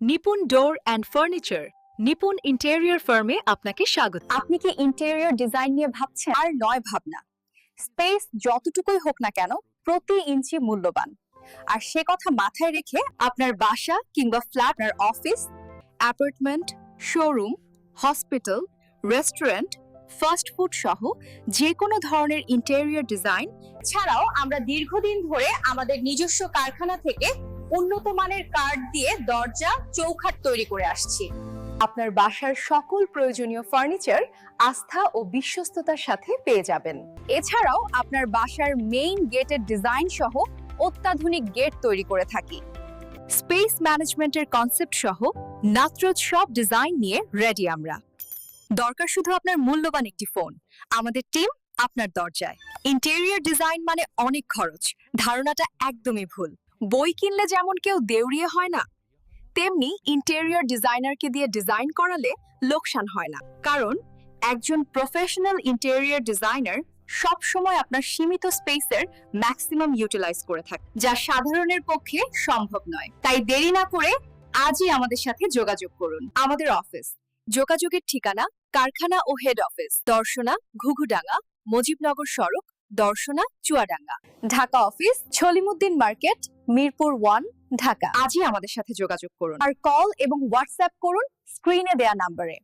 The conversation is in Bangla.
Nipun door and furniture Nipun interior ফার্মে আপনাকে স্বাগত। আপনি কি ইন্টেরিয়র ডিজাইন নিয়ে ভাবছেন? আর নয় ভাবনা। স্পেস যতটুকুই হোক না কেন প্রতি ইঞ্চি মূল্যবান। আর সে কথা মাথায় রেখে আপনার বাসা কিংবা ফ্ল্যাট আপনার office apartment showroom hospital restaurant fast food সহ যে কোনো ধরনের ইন্টেরিয়র ডিজাইন ছাড়াও আমরা দীর্ঘদিন ধরে আমাদের নিজস্ব কারখানা থেকে উন্নত মানের কাঠ দিয়ে দরজা, চৌখাট তৈরি করে আসছি। আপনার বাসার সকল প্রয়োজনীয় ফার্নিচার আস্থা ও বিশ্বস্ততার সাথে পেয়ে যাবেন। এছাড়াও আপনার বাসার মেইন গেটের ডিজাইন সহ অত্যাধুনিক গেট তৈরি করে থাকি। স্পেস ম্যানেজমেন্টের কনসেপ্ট সহ নাত্রজ সব ডিজাইন নিয়ে রেডি আমরা। দরকার শুধু আপনার মূল্যবান একটি ফোন আমাদের টিম আপনার দরজায়। ইন্টেরিয়র ডিজাইন মানে অনেক খরচ। ধারণাটা একদমই ভুল। বই কিনলে যেমন কেউ দেউরিয়ে হয় না, তেমনি ইন্টেরিয়র ডিজাইনারকে দিয়ে ডিজাইন করালে লোকসান হয় না। কারণ একজন প্রফেশনাল ইন্টেরিয়র ডিজাইনার সব সময় আপনার সীমিত স্পেসের ম্যাক্সিমাম ইউটিলাইজ করে থাকে, যা সাধারণের পক্ষে সম্ভব নয়। তাই দেরি না করে আজই আমাদের সাথে যোগাযোগ করুন। আমাদের অফিস যোগাযোগের ঠিকানা কারখানা ও হেড অফিস দর্শনা ঘুঘুডাঙ্গা, মুজিবনগর সড়ক, Darshana Chuadanga. Dhaka office Salimuddin market Mirpur one, Dhaka. আজই আমাদের সাথে যোগাযোগ করুন। আর কল এবং হোয়াটসঅ্যাপ করুন স্ক্রিনে দেয়া নাম্বারে।